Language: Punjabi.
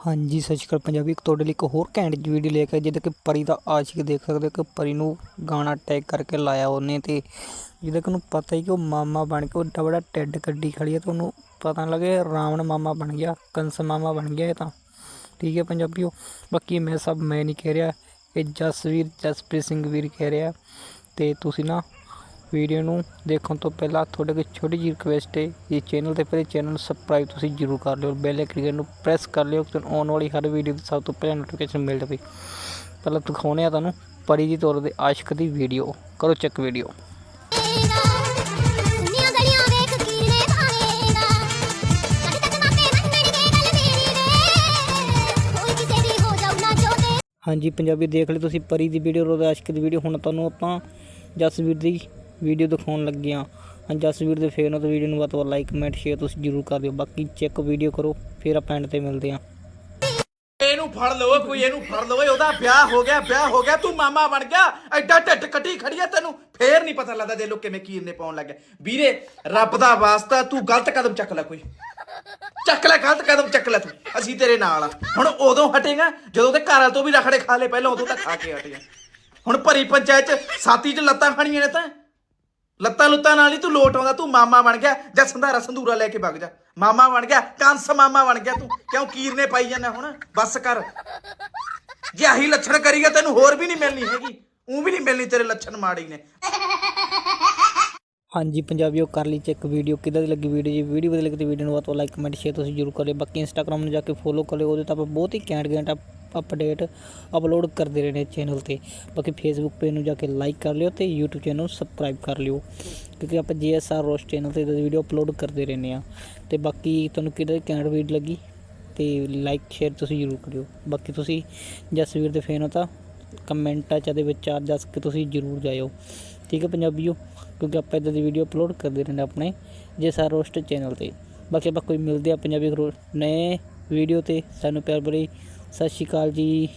ਹਾਂਜੀ, ਸਤਿ ਸ਼੍ਰੀ ਅਕਾਲ ਪੰਜਾਬੀ। ਇੱਕ ਤੁਹਾਡੇ ਲਈ ਇੱਕ ਹੋਰ ਘੈਂਟ ਜਿਹੀ ਵੀਡੀਓ ਲੈ ਕੇ ਆਏ, ਜਿਹਦੇ ਕਿ ਪਰੀ ਦਾ ਆਸ਼ਿਕ ਦੇਖ ਸਕਦੇ ਹੋ ਕਿ ਪਰੀ ਨੂੰ ਗਾਣਾ ਟੈਗ ਕਰਕੇ ਲਾਇਆ ਉਹਨੇ ਤੇ ਜਿਹਦਾ ਕਿ ਉਹਨੂੰ ਪਤਾ ਹੀ ਕਿ ਉਹ ਮਾਮਾ ਬਣ ਕੇ ਉਹ ਏਡਾ ਬੜਾ ਟੈਡ ਕੱਢੀ ਖੜੀ ਹੈ ਤੇ ਉਹਨੂੰ ਪਤਾ ਨਾ ਲੱਗੇ ਰਾਵਣ ਮਾਮਾ ਬਣ ਗਿਆ, ਕੰਸ ਮਾਮਾ ਬਣ ਗਿਆ ਇਹ ਤਾਂ। ਠੀਕ ਹੈ ਪੰਜਾਬੀਓ, ਬਾਕੀ ਮੈਂ ਸਭ ਮੈਂ ਨਹੀਂ ਕਹਿ ਰਿਹਾ, ਇਹ ਜਸਵੀਰ ਜਸਪ੍ਰੀਤ ਸਿੰਘ ਵੀਰ ਕਹਿ ਰਿਹਾ ਤੇ ਤੁਸੀਂ ਨਾ ਵੀਡੀਓ ਨੂੰ ਦੇਖਣ ਤੋਂ ਪਹਿਲਾਂ ਤੁਹਾਡੇ ਕੋਲ ਛੋਟੀ ਜਿਹੀ ਰਿਕੁਐਸਟ ਹੈ ਇਹ ਚੈਨਲ ਤੇ ਪਹਿਲੇ ਚੈਨਲ ਨੂੰ ਸਬਸਕ੍ਰਾਈਬ ਤੁਸੀਂ ਜ਼ਰੂਰ ਕਰ ਲਿਓ ਬੈਲ ਆਈਕਨ ਨੂੰ ਪ੍ਰੈਸ ਕਰ ਲਿਓ ਕਿ ਤੁਹਾਨੂੰ ਆਉਣ ਵਾਲੀ ਹਰ ਵੀਡੀਓ ਦੀ ਸਭ ਤੋਂ ਪਹਿਲਾਂ ਨੋਟੀਫਿਕੇਸ਼ਨ ਮਿਲ ਜਾਵੇ। ਪਹਿਲਾਂ ਦਿਖਾਉਂਦੇ ਆ ਤੁਹਾਨੂੰ ਪਰੀ ਦੀ ਤੌਰ ਤੇ ਆਸ਼ਿਕ ਦੀ ਵੀਡੀਓ ਕਰੋ ਚੈੱਕ ਵੀਡੀਓ ਹਾਂਜੀ, ਪੰਜਾਬੀ ਦੇਖ ਲਈ ਤੁਸੀਂ ਪਰੀ ਦੀ ਵੀਡੀਓ ਰੋਜ਼ ਆਸ਼ਿਕ ਦੀ ਵੀਡੀਓ ਹੁਣ ਤੁਹਾਨੂੰ ਆਪਾਂ ਜਸਵੀਰ ਦੀ ਵੀਡੀਓ ਦਿਖਾਉਣ ਲੱਗੇ ਹਾਂ। ਜਸਵੀਰ ਦੇ ਫੇਰ ਨੂੰ ਤਾਂ ਵੀਡੀਓ ਨੂੰ ਵੱਧ ਤੋਂ ਲਾਈਕ ਕਮੈਂਟ ਸ਼ੇਅਰ ਤੁਸੀਂ ਜ਼ਰੂਰ ਕਰ ਦਿਓ। ਬਾਕੀ ਚੈੱਕ ਵੀਡੀਓ ਕਰੋ, ਫਿਰ ਆਪਾਂ ਐਂਡ ਤੇ ਮਿਲਦੇ ਹਾਂ। ਇਹਨੂੰ ਫੜ ਲਓ, ਕੋਈ ਇਹਨੂੰ ਫੜ ਲਓ ਉਹਦਾ ਵਿਆਹ ਹੋ ਗਿਆ, ਵਿਆਹ ਹੋ ਗਿਆ, ਤੂੰ ਮਾਮਾ ਬਣ ਗਿਆ, ਐਡਾ ਢਿੱਡ ਕੱਟੀ ਖੜੀ ਆ ਤੈਨੂੰ। ਫੇਰ ਨਹੀਂ ਪਤਾ ਲੱਗਦਾ ਦੇ ਲੋਕ ਕਿਵੇਂ ਕੀਰਨੇ ਪਾਉਣ ਲੱਗੇ। ਵੀਰੇ, ਰੱਬ ਦਾ ਵਾਸਤਾ, ਤੂੰ ਗਲਤ ਕਦਮ ਚੱਕ ਲੈ ਕੋਈ। ਚੱਕ ਲੈ, ਗਲਤ ਕਦਮ ਚੱਕ ਲੈ ਤੂੰ। ਅਸੀਂ ਤੇਰੇ ਨਾਲ ਆ। ਹੁਣ ਉਦੋਂ ਹਟੇਗਾ, ਜਦੋਂ ਤੇ ਘਰਾਂ ਤੋਂ ਵੀ ਰਖੜੇ ਖਾ ਲੇ ਪਹਿਲਾਂ ਉਦੋਂ ਤਾਂ ਖਾ ਕੇ ਹਟੇਗਾ ਹੁਣ ਭਰੀ ਪੰਚਾਇਤ ਚ ਸਾਥੀ ਚ ਲੱਤਾਂ ਖਾਣੀਆਂ ਨੇ ਤਾਂ। ਲੱਤਾਂ ਲੁੱਤਾਂ ਨਾਲ ਹੀ ਤੂੰ ਲੋਟ ਆਉਂਦਾ, ਤੂੰ ਮਾਮਾ ਬਣ ਗਿਆ, ਜਾਂ ਸੰਧਾਰਾ ਸੰਧੂਰਾ ਲੈ ਕੇ ਵਗ ਜਾ। ਮਾਮਾ ਬਣ ਗਿਆ, ਕੰਸ ਮਾਮਾ ਬਣ ਗਿਆ ਤੂੰ। ਕਿਉਂ ਕੀਰਨੇ ਪਾਈ ਜਾਂਦਾ ਹੁਣ? ਬੱਸ ਕਰ। ਜੇ ਆਹੀ ਲੱਛਣ ਕਰੀਗਾ ਤੈਨੂੰ ਹੋਰ ਵੀ ਨਹੀਂ ਮਿਲਣੀ ਹੈਗੀ। ਉਹ ਵੀ ਨਹੀਂ ਮਿਲਣੀ ਤੇਰੇ ਲੱਛਣ ਮਾੜੀ ਨੇ। ਹਾਂਜੀ, ਪੰਜਾਬੀਓ, ਕਰ ਲਈ ਚੈੱਕ ਵੀਡੀਓ ਕਿੱਦਾਂ ਦੀ ਲੱਗੀ ਵੀਡੀਓ ਜੀ? ਵੀਡੀਓ ਵਧੀਆ ਲੱਗੀ ਤਾਂ ਵੀਡੀਓ ਨੂੰ ਵੱਧ ਤੋਂ ਲਾਈਕ ਕਮੈਂਟ ਸ਼ੇਅਰ ਤੁਸੀਂ ਜ਼ਰੂਰ ਕਰਿਓ। ਬਾਕੀ ਇੰਸਟਾਗ੍ਰਾਮ ਨੂੰ ਜਾ ਕੇ ਫੋਲੋ ਕਰ ਲਿਓ ਉਹਦੇ ਤਾਂ ਆਪਾਂ ਬਹੁਤ ਹੀ ਘੈਂਟ ਘੈਂਟ ਅਪਡੇਟ ਅਪਲੋਡ ਕਰਦੇ ਰਹਿੰਦੇ ਨੇ ਚੈਨਲ ਤੇ। ਬਾਕੀ ਫੇਸਬੁੱਕ ਪੇਜ ਨੂੰ ਜਾ ਕੇ ਲਾਈਕ ਕਰ ਲਿਓ ਤੇ YouTube ਚੈਨਲ ਨੂੰ ਸਬਸਕ੍ਰਾਈਬ ਕਰ ਲਿਓ। ਕਿਉਂਕਿ ਆਪਾਂ ਜੀਐਸਆਰ ਰੋਸ ਚੈਨਲ ਤੇ ਇਹਦੀ ਵੀਡੀਓ ਅਪਲੋਡ ਕਰਦੇ ਰਹਿੰਦੇ ਆ। ਤੇ ਬਾਕੀ ਤੁਹਾਨੂੰ ਕਿਹਦਾ ਦੀ ਘੈਂਟ ਲੱਗੀ ਤੇ ਲਾਈਕ ਸ਼ੇਅਰ ਤੁਸੀਂ ਜ਼ਰੂਰ ਕਰਿਓ। ਬਾਕੀ ਤੁਸੀਂ ਜਸਵੀਰ ਦੇ ਫੈਨ ਹੋ ਤਾਂ ਕਮੈਂਟਾਂ ਚ ਦੇ ਵਿਚਾਰ ਦੱਸ ਕੇ ਤੁਸੀਂ ਜ਼ਰੂਰ ਜਾਇਓ। ਠੀਕ ਹੈ ਪੰਜਾਬੀਓ? ਕਿਉਂਕਿ ਆਪਾਂ ਇਦਾਂ ਦੀ ਵੀਡੀਓ ਅਪਲੋਡ ਕਰਦੇ ਰਹਿੰਦੇ ਆਪਣੇ ਜੇ ਸਾਰ ਰੋਸਟ ਚੈਨਲ ਤੇ। ਬਾਕੀ ਆਪਾਂ ਕੋਈ ਮਿਲਦੇ ਆ ਪੰਜਾਬੀ ਰੋ- ਨਏ ਵੀਡੀਓ ਤੇ। ਸਾਨੂੰ ਪਿਆਰ ਭਰੀ ਸਤਿ ਸ਼੍ਰੀ ਅਕਾਲ ਜੀ।